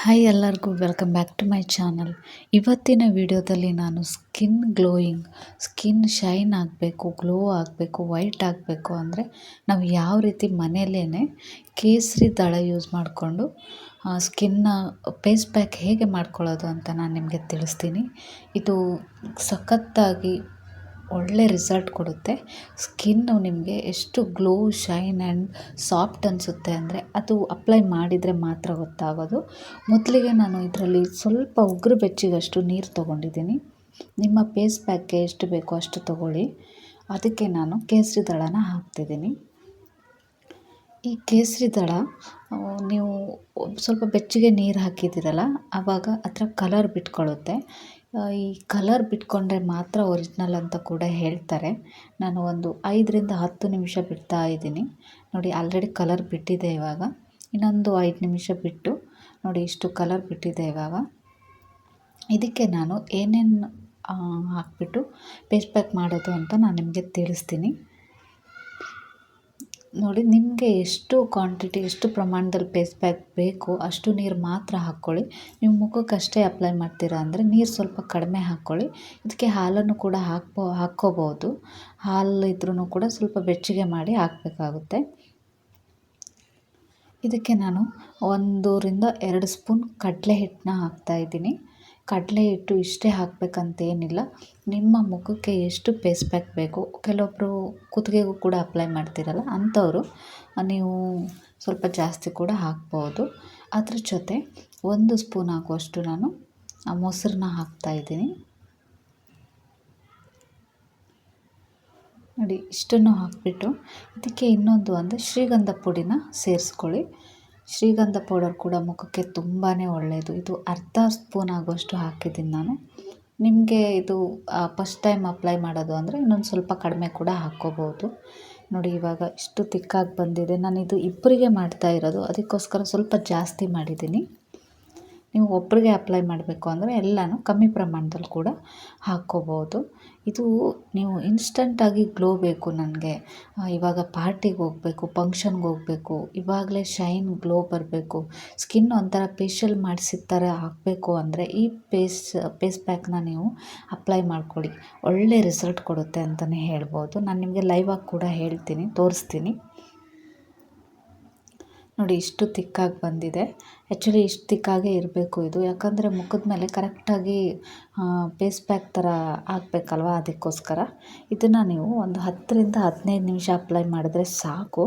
Hi ಎಲ್ಲರಿಗೂ welcome back to my channel. ಇವತ್ತಿನ ವಿಡಿಯೋದಲ್ಲಿ ನಾನು ಸ್ಕಿನ್ ಗ್ಲೋಯಿಂಗ್, ಸ್ಕಿನ್ ಶೈನ್ ಆಗಬೇಕು, ಗ್ಲೋ ಆಗಬೇಕು, ವೈಟ್ ಆಗಬೇಕು ಅಂದರೆ ನಾವು ಯಾವ ರೀತಿ ಮನೆಯಲ್ಲೇ ಕೇಸರಿ ದಳ ಯೂಸ್ ಮಾಡಿಕೊಂಡು ಸ್ಕಿನ್ನ ಪೇಸ್ ಪ್ಯಾಕ್ ಹೇಗೆ ಮಾಡ್ಕೊಳ್ಳೋದು ಅಂತ ನಾನು ನಿಮಗೆ ತಿಳಿಸ್ತೀನಿ. ಇದು ಸಖತ್ತಾಗಿ ಒಳ್ಳೆ ರಿಸಲ್ಟ್ ಕೊಡುತ್ತೆ. ಸ್ಕಿನ್ನು ನಿಮಗೆ ಎಷ್ಟು ಗ್ಲೋ, ಶೈನ್ ಆ್ಯಂಡ್ ಸಾಫ್ಟ್ ಅನಿಸುತ್ತೆ ಅಂದರೆ ಅದು ಅಪ್ಲೈ ಮಾಡಿದರೆ ಮಾತ್ರ ಗೊತ್ತಾಗೋದು. ಮೊದಲಿಗೆ ನಾನು ಇದರಲ್ಲಿ ಸ್ವಲ್ಪ ಉಗ್ರ ಬೆಚ್ಚಿಗಷ್ಟು ನೀರು ತೊಗೊಂಡಿದ್ದೀನಿ. ನಿಮ್ಮ ಫೇಸ್ ಪ್ಯಾಕ್ಗೆ ಎಷ್ಟು ಬೇಕೋ ಅಷ್ಟು ತೊಗೊಳ್ಳಿ. ಅದಕ್ಕೆ ನಾನು ಕೇಸರಿ ದಳನ ಹಾಕ್ತಿದ್ದೀನಿ. ಈ ಕೇಸರಿ ದಳ ನೀವು ಸ್ವಲ್ಪ ಬೆಚ್ಚಗೆ ನೀರು ಹಾಕಿದ್ದೀರಲ್ಲ, ಆವಾಗ ಅದರ ಕಲರ್ ಬಿಟ್ಕೊಳ್ಳುತ್ತೆ. ಈ ಕಲರ್ ಬಿಟ್ಕೊಂಡ್ರೆ ಮಾತ್ರ ಒರಿಜಿನಲ್ ಅಂತ ಕೂಡ ಹೇಳ್ತಾರೆ. ನಾನು ಒಂದು ಐದರಿಂದ ಹತ್ತು ನಿಮಿಷ ಬಿಡ್ತಾ ಇದ್ದೀನಿ. ನೋಡಿ ಆಲ್ರೆಡಿ ಕಲರ್ ಬಿಟ್ಟಿದೆ ಇವಾಗ. ಇನ್ನೊಂದು ಐದು ನಿಮಿಷ ಬಿಟ್ಟು ನೋಡಿ, ಇಷ್ಟು ಕಲರ್ ಬಿಟ್ಟಿದೆ ಇವಾಗ. ಇದಕ್ಕೆ ನಾನು ಏನೇನು ಹಾಕ್ಬಿಟ್ಟು ಪೇಸ್ಟ್ ಪ್ಯಾಕ್ ಮಾಡೋದು ಅಂತ ನಾನು ನಿಮಗೆ ತಿಳಿಸ್ತೀನಿ. ನೋಡಿ, ನಿಮಗೆ ಎಷ್ಟು ಕ್ವಾಂಟಿಟಿ ಎಷ್ಟು ಪ್ರಮಾಣದಲ್ಲಿ ಪೇಸ್ ಪ್ಯಾಕ್ ಬೇಕು, ಅಷ್ಟು ನೀರು ಮಾತ್ರ ಹಾಕ್ಕೊಳ್ಳಿ. ನೀವು ಮುಖಕ್ಕೆ ಅಷ್ಟೇ ಅಪ್ಲೈ ಮಾಡ್ತೀರಾ ಅಂದರೆ ನೀರು ಸ್ವಲ್ಪ ಕಡಿಮೆ ಹಾಕ್ಕೊಳ್ಳಿ. ಇದಕ್ಕೆ ಹಾಲನ್ನು ಕೂಡ ಹಾಕ್ಬೋ, ಹಾಕ್ಕೋಬೋದು. ಹಾಲು ಇದ್ರೂ ಕೂಡ ಸ್ವಲ್ಪ ಬೆಚ್ಚಗೆ ಮಾಡಿ ಹಾಕಬೇಕಾಗುತ್ತೆ. ಇದಕ್ಕೆ ನಾನು ಒಂದೂರಿಂದ ಎರಡು ಸ್ಪೂನ್ ಕಡಲೆ ಹಿಟ್ಟನ್ನ ಹಾಕ್ತಾಯಿದ್ದೀನಿ ಕಡಲೆ ಹಿಟ್ಟು ಇಷ್ಟೇ ಹಾಕಬೇಕಂತ ಏನಿಲ್ಲ ನಿಮ್ಮ ಮುಖಕ್ಕೆ ಎಷ್ಟು ಪೇಸ್ ಪ್ಯಾಕ್ ಬೇಕು ಕೆಲವೊಬ್ಬರು ಕುತ್ತಿಗೆಗೂ ಕೂಡ ಅಪ್ಲೈ ಮಾಡ್ತೀರಲ್ಲ, ಅಂಥವರು. ನೀವು ಸ್ವಲ್ಪ ಜಾಸ್ತಿ ಕೂಡ ಹಾಕ್ಬೋದು. ಅದ್ರ ಜೊತೆ ಒಂದು ಸ್ಪೂನ್ ಹಾಕುವಷ್ಟು ನಾನು ಮೊಸರನ್ನ ಹಾಕ್ತಾಯಿದ್ದೀನಿ ನೋಡಿ, ಇಷ್ಟನ್ನು ಹಾಕಿಬಿಟ್ಟು ಇದಕ್ಕೆ ಇನ್ನೊಂದು ಅಂದರೆ ಶ್ರೀಗಂಧ ಪುಡಿನ ಸೇರಿಸ್ಕೊಳ್ಳಿ. ಶ್ರೀಗಂಧ ಪೌಡರ್ ಕೂಡ ಮುಖಕ್ಕೆ ತುಂಬಾ ಒಳ್ಳೆಯದು ಇದು ಅರ್ಧ ಸ್ಪೂನ್ ಆಗೋಷ್ಟು ಹಾಕಿದ್ದೀನಿ ನಾನು. ನಿಮಗೆ ಇದು ಫಸ್ಟ್ ಟೈಮ್ ಅಪ್ಲೈ ಮಾಡೋದು ಅಂದರೆ ಇನ್ನೊಂದು ಸ್ವಲ್ಪ ಕಡಿಮೆ ಕೂಡ ಹಾಕ್ಕೋಬೋದು ನೋಡಿ, ಇವಾಗ ಇಷ್ಟು ತಿಕ್ಕಾಗಿ ಬಂದಿದೆ. ನಾನು ಇದು ಇಬ್ಬರಿಗೆ ಮಾಡ್ತಾ ಇರೋದು. ಅದಕ್ಕೋಸ್ಕರ ಸ್ವಲ್ಪ ಜಾಸ್ತಿ ಮಾಡಿದ್ದೀನಿ. ನೀವು ಒಬ್ಬರಿಗೆ ಅಪ್ಲೈ ಮಾಡಬೇಕು ಅಂದರೆ ಎಲ್ಲನೂ ಕಮ್ಮಿ ಪ್ರಮಾಣದಲ್ಲಿ ಕೂಡ ಹಾಕ್ಕೋಬೋದು. ಇದು ನೀವು ಇನ್ಸ್ಟಂಟಾಗಿ ಗ್ಲೋ ಬೇಕು ನನಗೆ. ಇವಾಗ ಪಾರ್ಟಿಗೆ ಹೋಗಬೇಕು ಫಂಕ್ಷನ್ಗೆ ಹೋಗಬೇಕು, ಇವಾಗಲೇ ಶೈನ್ ಗ್ಲೋ ಬರಬೇಕು. ಸ್ಕಿನ್ ಒಂಥರ ಫೇಶಿಯಲ್ ಮಾಡಿಸಿದ ಥರ ಹಾಕಬೇಕು ಅಂದರೆ ಈ ಪೇಸ್ ಪೇಸ್ ಪ್ಯಾಕ್ನ ನೀವು ಅಪ್ಲೈ ಮಾಡ್ಕೊಳ್ಳಿ. ಒಳ್ಳೆ ರಿಸಲ್ಟ್ ಕೊಡುತ್ತೆ ಅಂತಲೇ ಹೇಳ್ಬೋದು. ನಾನು ನಿಮಗೆ ಲೈವಾಗಿ ಕೂಡ ಹೇಳ್ತೀನಿ, ತೋರಿಸ್ತೀನಿ. ನೋಡಿ, ಇಷ್ಟು ತಿಕ್ಕಾಗಿ ಬಂದಿದೆ. ಆ್ಯಕ್ಚುಲಿ ಇಷ್ಟು ತಿಕ್ಕಾಗೇ ಇರಬೇಕು ಇದು. ಯಾಕಂದರೆ ಮುಖದ ಮೇಲೆ ಕರೆಕ್ಟಾಗಿ ಪೇಸ್ ಪ್ಯಾಕ್ ಥರ ಹಾಕ್ಬೇಕಲ್ವ ಅದಕ್ಕೋಸ್ಕರ. ಇದನ್ನು ನೀವು ಒಂದು ಹತ್ತರಿಂದ ಹದಿನೈದು ನಿಮಿಷ ಅಪ್ಲೈ ಮಾಡಿದ್ರೆ ಸಾಕು.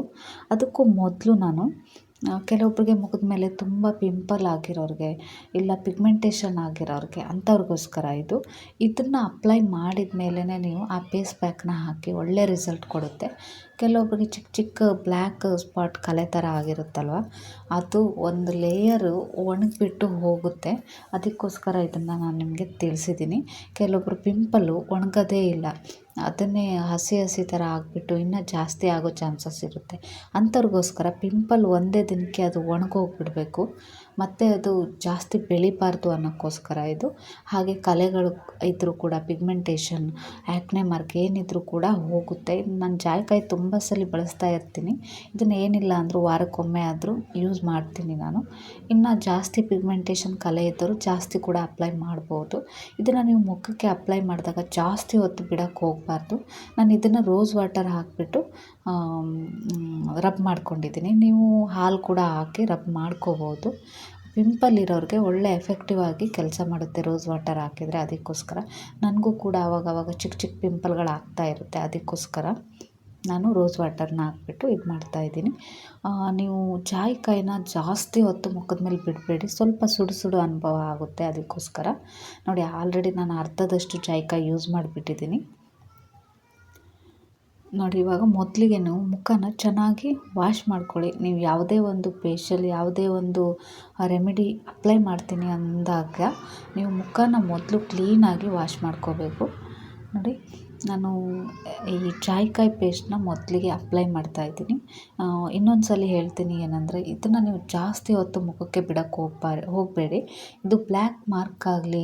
ಅದಕ್ಕೂ ಮೊದಲು ನಾನು ಕೆಲವೊಬ್ಬರಿಗೆ ಮುಖದ ಮೇಲೆ ತುಂಬ ಪಿಂಪಲ್ ಆಗಿರೋರಿಗೆ ಇಲ್ಲ ಪಿಗ್ಮೆಂಟೇಷನ್ ಆಗಿರೋರಿಗೆ ಅಂಥವ್ರಿಗೋಸ್ಕರ ಇದು. ಇದನ್ನು ಅಪ್ಲೈ ಮಾಡಿದ ಮೇಲೇ ನೀವು ಆ ಫೇಸ್ ಪ್ಯಾಕ್ನ ಹಾಕಿ ಒಳ್ಳೆ ರಿಸಲ್ಟ್ ಕೊಡುತ್ತೆ. ಕೆಲವೊಬ್ಬರಿಗೆ ಚಿಕ್ಕ ಚಿಕ್ಕ ಬ್ಲ್ಯಾಕ್ ಸ್ಪಾಟ್ ಕಲೆ ಥರ ಆಗಿರುತ್ತಲ್ವ? ಅದು ಒಂದು ಲೇಯರು ಒಣಗಿಬಿಟ್ಟು ಹೋಗುತ್ತೆ. ಅದಕ್ಕೋಸ್ಕರ ಇದನ್ನು ನಾನು ನಿಮಗೆ ತಿಳಿಸಿದ್ದೀನಿ ಕೆಲವೊಬ್ಬರು ಪಿಂಪಲ್ಲು ಒಣಗೋದೇ ಇಲ್ಲ. ಅದನ್ನೇ ಹಸಿ ಹಸಿ ಥರ ಆಗಿಬಿಟ್ಟು ಇನ್ನೂ ಜಾಸ್ತಿ ಆಗೋ ಚಾನ್ಸಸ್ ಇರುತ್ತೆ. ಅಂಥವ್ರಿಗೋಸ್ಕರ ಪಿಂಪಲ್ ಒಂದೇ ದಿನಕ್ಕೆ ಅದು ಒಣಗೋಗ್ಬಿಡಬೇಕು. ಮತ್ತು ಅದು ಜಾಸ್ತಿ ಬೆಳಿಬಾರ್ದು ಅನ್ನೋಕ್ಕೋಸ್ಕರ ಇದು. ಹಾಗೆ ಕಲೆಗಳು ಇದ್ದರೂ ಕೂಡ ಪಿಗ್ಮೆಂಟೇಷನ್ ಆ್ಯಕ್ನೆ ಮಾರ್ಕ್ ಏನಿದ್ರೂ ಕೂಡ ಹೋಗುತ್ತೆ. ನಾನು ಜಾಯಿಕಾಯಿ ತುಂಬ ಸಲ ಬಳಸ್ತಾ ಇರ್ತೀನಿ. ಇದನ್ನು ಏನಿಲ್ಲ ಅಂದರೂ ವಾರಕ್ಕೊಮ್ಮೆ ಆದರೂ ಯೂಸ್ ಮಾಡ್ತೀನಿ ನಾನು. ಇನ್ನು ಜಾಸ್ತಿ ಪಿಗ್ಮೆಂಟೇಷನ್ ಕಲೆ ಇದ್ದರೂ ಜಾಸ್ತಿ ಕೂಡ ಅಪ್ಲೈ ಮಾಡ್ಬೋದು. ಇದನ್ನು ನೀವು ಮುಖಕ್ಕೆ ಅಪ್ಲೈ ಮಾಡಿದಾಗ ಜಾಸ್ತಿ ಹೊತ್ತು ಬಿಡೋಕ್ಕೆ ಹೋಗಬಾರ್ದು. ನಾನು ಇದನ್ನು ರೋಸ್ ವಾಟರ್ ಹಾಕಿಬಿಟ್ಟು ರಬ್ ಮಾಡ್ಕೊಂಡಿದ್ದೀನಿ. ನೀವು ಹಾಲು ಕೂಡ ಹಾಕಿ ರಬ್ ಮಾಡ್ಕೋಬೋದು. ಪಿಂಪಲ್ ಇರೋರಿಗೆ ಒಳ್ಳೆ ಎಫೆಕ್ಟಿವ್ ಆಗಿ ಕೆಲಸ ಮಾಡುತ್ತೆ ರೋಸ್ ವಾಟರ್ ಹಾಕಿದರೆ ಅದಕ್ಕೋಸ್ಕರ. ನನಗೂ ಕೂಡ ಆವಾಗವಾಗ ಚಿಕ್ಕ ಚಿಕ್ಕ ಪಿಂಪಲ್ಗಳು ಆಗ್ತಾ ಇರುತ್ತೆ ಅದಕ್ಕೋಸ್ಕರ ನಾನು ರೋಸ್ ವಾಟರ್ನ ಹಾಕ್ಬಿಟ್ಟು ಇದು ಮಾಡ್ತಾಯಿದ್ದೀನಿ ನೀವು ಜಾಯಿಕಾಯಿನ ಜಾಸ್ತಿ ಹೊತ್ತು ಮುಖದ ಮೇಲೆ ಬಿಡಬೇಡಿ. ಸ್ವಲ್ಪ ಸುಡು ಸುಡು ಅನುಭವ ಆಗುತ್ತೆ ಅದಕ್ಕೋಸ್ಕರ. ನೋಡಿ ಆಲ್ರೆಡಿ ನಾನು ಅರ್ಧದಷ್ಟು ಜಾಯಿಕಾಯಿ ಯೂಸ್ ಮಾಡಿಬಿಟ್ಟಿದ್ದೀನಿ. ನೋಡಿ ಇವಾಗ ಮೊದಲಿಗೆ ನೀವು ಮುಖನ ಚೆನ್ನಾಗಿ ವಾಶ್ ಮಾಡ್ಕೊಳ್ಳಿ. ನೀವು ಯಾವುದೇ ಒಂದು ಫೇಶಿಯಲ್ ಯಾವುದೇ ಒಂದು ರೆಮಿಡಿ ಅಪ್ಲೈ ಮಾಡ್ತೀನಿ ಅಂದಾಗ ನೀವು ಮುಖನ ಮೊದಲು ಕ್ಲೀನಾಗಿ ವಾಶ್ ಮಾಡ್ಕೋಬೇಕು. ನೋಡಿ. ನಾನು ಈ ಜಾಯಿಕಾಯಿ ಪೇಸ್ಟನ್ನ ಮೊದಲಿಗೆ ಅಪ್ಲೈ ಮಾಡ್ತಾ ಇದ್ದೀನಿ. ಇನ್ನೊಂದು ಸಲ ಹೇಳ್ತೀನಿ ಏನಂದರೆ, ಇದನ್ನು ನೀವು ಜಾಸ್ತಿ ಹೊತ್ತು ಮುಖಕ್ಕೆ ಬಿಡೋಕ್ಕೆ ಹೋಗ್ಬಾರ, ಹೋಗಬೇಡಿ. ಇದು ಬ್ಲ್ಯಾಕ್ ಮಾರ್ಕ್ ಆಗಲಿ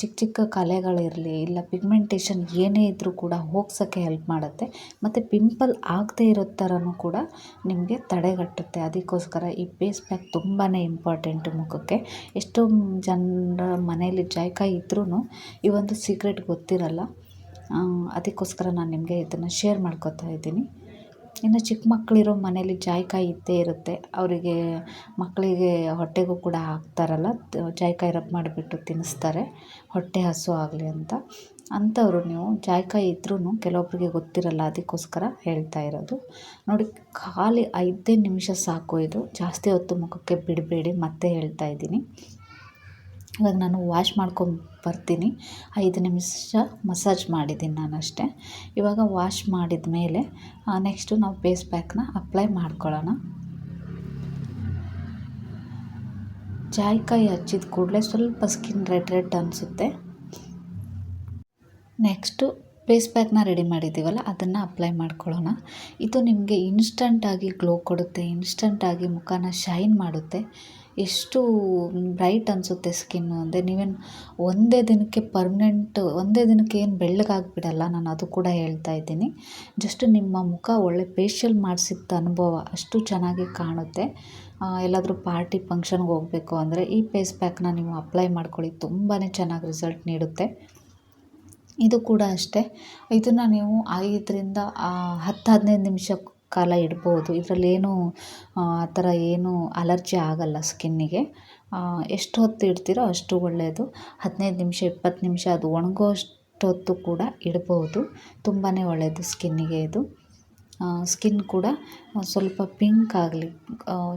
ಚಿಕ್ಕ ಚಿಕ್ಕ ಕಲೆಗಳಿರಲಿ, ಇಲ್ಲ ಪಿಗ್ಮೆಂಟೇಷನ್ ಏನೇ ಇದ್ದರೂ ಕೂಡ ಹೋಗ್ಸೋಕ್ಕೆ ಹೆಲ್ಪ್ ಮಾಡುತ್ತೆ. ಮತ್ತು ಪಿಂಪಲ್ ಆಗದೇ ಇರೋ ಥರನೂ ಕೂಡ ನಿಮಗೆ ತಡೆಗಟ್ಟುತ್ತೆ. ಅದಕ್ಕೋಸ್ಕರ ಈ ಪೇಸ್ ಪ್ಯಾಕ್ ತುಂಬಾ ಇಂಪಾರ್ಟೆಂಟು ಮುಖಕ್ಕೆ. ಎಷ್ಟೋ ಜನರ ಮನೆಯಲ್ಲಿ ಜಾಯ್ಕಾಯಿ ಇದ್ರೂ ಈ ಒಂದು ಸೀಕ್ರೆಟ್ ಗೊತ್ತಿರಲ್ಲ. ಅದಕ್ಕೋಸ್ಕರ ನಾನು ನಿಮಗೆ ಇದನ್ನು ಶೇರ್ ಮಾಡ್ಕೊತಾ ಇದ್ದೀನಿ. ಇನ್ನು ಚಿಕ್ಕ ಮಕ್ಕಳಿರೋ ಮನೇಲಿ ಜಾಯ್ಕಾಯಿ ಇದ್ದೇ ಇರುತ್ತೆ. ಅವರಿಗೆ ಮಕ್ಕಳಿಗೆ ಹೊಟ್ಟೆಗೂ ಕೂಡ ಹಾಕ್ತಾರಲ್ಲ ಜಾಯ್ಕಾಯಿ ರಬ್ ಮಾಡಿಬಿಟ್ಟು ತಿನ್ನಿಸ್ತಾರೆ. ಹೊಟ್ಟೆ ಹಸು ಆಗಲಿ ಅಂತ. ಅಂಥವ್ರು ನೀವು ಜಾಯ್ಕಾಯಿ ಇದ್ರೂ ಕೆಲವೊಬ್ಬರಿಗೆ ಗೊತ್ತಿರಲ್ಲ, ಅದಕ್ಕೋಸ್ಕರ ಹೇಳ್ತಾ ಇರೋದು. ನೋಡಿ, ಖಾಲಿ ಐದೇ ನಿಮಿಷ ಸಾಕು ಇದು. ಜಾಸ್ತಿ ಹೊತ್ತು ಮುಖಕ್ಕೆ ಬಿಡಬೇಡಿ, ಮತ್ತೆ ಹೇಳ್ತಾ ಇದ್ದೀನಿ. ಇವಾಗ ನಾನು ವಾಶ್ ಮಾಡ್ಕೊಂಡು ಬರ್ತೀನಿ. ಐದು ನಿಮಿಷ ಮಸಾಜ್ ಮಾಡಿದ್ದೀನಿ ನಾನು ಅಷ್ಟೇ. ಇವಾಗ ವಾಶ್ ಮಾಡಿದ ಮೇಲೆ ನೆಕ್ಸ್ಟು ನಾವು ಫೇಸ್ ಪ್ಯಾಕ್ನ ಅಪ್ಲೈ ಮಾಡ್ಕೊಳ್ಳೋಣ. ಜಾಯಿಕಾಯಿ ಹಚ್ಚಿದ ಕೂಡಲೇ ಸ್ವಲ್ಪ ಸ್ಕಿನ್ ರೆಡ್ ರೆಡ್ ಅನಿಸುತ್ತೆ. ನೆಕ್ಸ್ಟು ಫೇಸ್ ಪ್ಯಾಕ್ನ ರೆಡಿ ಮಾಡಿದ್ದೀವಲ್ಲ ಅದನ್ನು ಅಪ್ಲೈ ಮಾಡ್ಕೊಳ್ಳೋಣ. ಇದು ನಿಮಗೆ ಇನ್ಸ್ಟಂಟಾಗಿ ಗ್ಲೋ ಕೊಡುತ್ತೆ ಇನ್ಸ್ಟಂಟಾಗಿ ಮುಖನ ಶೈನ್ ಮಾಡುತ್ತೆ. ಎಷ್ಟು ಬ್ರೈಟ್ ಅನಿಸುತ್ತೆ ಸ್ಕಿನ್ನು ಅಂದರೆ ನೀವೇನು ಒಂದೇ ದಿನಕ್ಕೆ ಪರ್ಮನೆಂಟ್ ಒಂದೇ ದಿನಕ್ಕೆ ಏನು ಬೆಳ್ಳಗಾಗ್ಬಿಡಲ್ಲ, ನಾನು ಅದು ಕೂಡ ಹೇಳ್ತಾ ಇದ್ದೀನಿ. ಜಸ್ಟ್ ನಿಮ್ಮ ಮುಖ ಒಳ್ಳೆ ಫೇಶಿಯಲ್ ಮಾಡಿಸಿದ್ದ ಅನುಭವ ಅಷ್ಟು ಚೆನ್ನಾಗಿ ಕಾಣುತ್ತೆ. ಎಲ್ಲಾದರೂ ಪಾರ್ಟಿ ಫಂಕ್ಷನ್ಗೆ ಹೋಗಬೇಕು ಅಂದರೆ ಈ ಫೇಸ್ ಪ್ಯಾಕ್ನ ನೀವು ಅಪ್ಲೈ ಮಾಡ್ಕೊಳ್ಳಿ ತುಂಬಾ ಚೆನ್ನಾಗಿ ರಿಸಲ್ಟ್ ನೀಡುತ್ತೆ. ಇದು ಕೂಡ ಅಷ್ಟೇ. ಇದನ್ನು ನೀವು ಐದರಿಂದ ಹತ್ತು ಹದಿನೈದು ನಿಮಿಷ ಕಾಲ ಇಡ್ಬೋದು. ಏನು ಆ ಥರ ಏನು ಅಲರ್ಜಿ ಆಗಲ್ಲ ಸ್ಕಿನ್ನಿಗೆ. ಎಷ್ಟು ಹೊತ್ತು ಇಡ್ತೀರೋ ಅಷ್ಟು ಒಳ್ಳೆಯದು ಹದಿನೈದು ನಿಮಿಷ, ಇಪ್ಪತ್ತು ನಿಮಿಷ ಅದು ಒಣಗೋ ಅಷ್ಟೊತ್ತು ಕೂಡ ಇಡ್ಬೋದು. ತುಂಬಾ ಒಳ್ಳೆಯದು ಸ್ಕಿನ್ನಿಗೆ ಇದು. ಸ್ಕಿನ್ ಕೂಡ ಸ್ವಲ್ಪ ಪಿಂಕ್ ಆಗಲಿ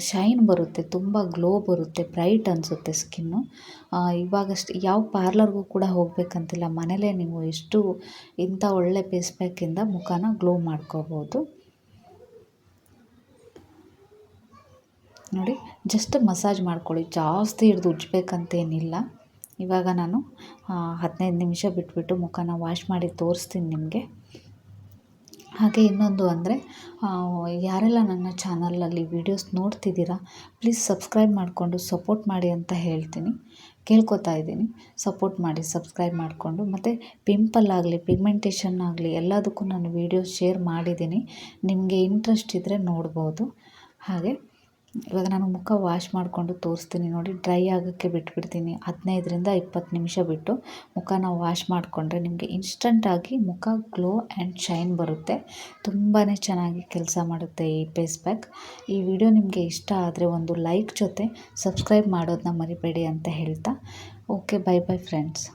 ಶೈನ್ ಬರುತ್ತೆ, ತುಂಬ ಗ್ಲೋ ಬರುತ್ತೆ, ಬ್ರೈಟ್ ಅನಿಸುತ್ತೆ ಸ್ಕಿನ್ನು. ಇವಾಗಷ್ಟು ಯಾವ ಪಾರ್ಲರ್ಗೂ ಕೂಡ ಹೋಗಬೇಕಂತಿಲ್ಲ. ಮನೇಲೇ ನೀವು ಎಷ್ಟು ಇಂಥ ಒಳ್ಳೆ ಫೇಸ್ ಪ್ಯಾಕಿಂದ ಮುಖನ ಗ್ಲೋ ಮಾಡ್ಕೋಬೋದು. ನೋಡಿ ಜಸ್ಟ್ ಮಸಾಜ್ ಮಾಡ್ಕೊಳ್ಳಿ. ಜಾಸ್ತಿ ಹಿಡ್ದು ಉಜ್ಜಬೇಕಂತೇನಿಲ್ಲ. ಇವಾಗ ನಾನು ಹದಿನೈದು ನಿಮಿಷ ಬಿಟ್ಬಿಟ್ಟು ಮುಖನ ವಾಶ್ ಮಾಡಿ ತೋರಿಸ್ತೀನಿ ನಿಮಗೆ. ಹಾಗೆ ಇನ್ನೊಂದು ಅಂದರೆ ಯಾರೆಲ್ಲ ನನ್ನ ಚಾನಲಲ್ಲಿ ವೀಡಿಯೋಸ್ ನೋಡ್ತಿದ್ದೀರಾ ಪ್ಲೀಸ್ ಸಬ್ಸ್ಕ್ರೈಬ್ ಮಾಡಿಕೊಂಡು ಸಪೋರ್ಟ್ ಮಾಡಿ ಅಂತ ಹೇಳ್ತೀನಿ. ಕೇಳ್ಕೊತಾ ಇದ್ದೀನಿ. ಸಪೋರ್ಟ್ ಮಾಡಿ ಸಬ್ಸ್ಕ್ರೈಬ್ ಮಾಡಿಕೊಂಡು. ಮತ್ತು ಪಿಂಪಲ್ ಆಗಲಿ ಪಿಗ್ಮೆಂಟೇಷನ್ ಆಗಲಿ, ಎಲ್ಲದಕ್ಕೂ ನಾನು ವೀಡಿಯೋಸ್ ಶೇರ್ ಮಾಡಿದ್ದೀನಿ. ನಿಮಗೆ ಇಂಟ್ರೆಸ್ಟ್ ಇದ್ದರೆ ನೋಡ್ಬೋದು. ಹಾಗೆ ಇವಾಗ ನಾನು ಮುಖ ವಾಶ್ ಮಾಡಿಕೊಂಡು ತೋರಿಸ್ತೀನಿ ನೋಡಿ ಡ್ರೈ ಆಗೋಕ್ಕೆ ಬಿಟ್ಬಿಡ್ತೀನಿ. ಹದಿನೈದರಿಂದ ಇಪ್ಪತ್ತು ನಿಮಿಷ ಬಿಟ್ಟು ಮುಖನ ವಾಶ್ ಮಾಡಿಕೊಂಡ್ರೆ ನಿಮಗೆ ಇನ್ಸ್ಟಂಟಾಗಿ ಮುಖ ಗ್ಲೋ ಆ್ಯಂಡ್ ಶೈನ್ ಬರುತ್ತೆ. ತುಂಬಾ ಚೆನ್ನಾಗಿ ಕೆಲಸ ಮಾಡುತ್ತೆ ಈ ಫೇಸ್ ಪ್ಯಾಕ್ ಈ ವಿಡಿಯೋ ನಿಮಗೆ ಇಷ್ಟ ಆದರೆ ಒಂದು ಲೈಕ್ ಜೊತೆ ಸಬ್ಸ್ಕ್ರೈಬ್ ಮಾಡೋದನ್ನ ಮರಿಬೇಡಿ ಅಂತ ಹೇಳ್ತಾ. Okay bye bye friends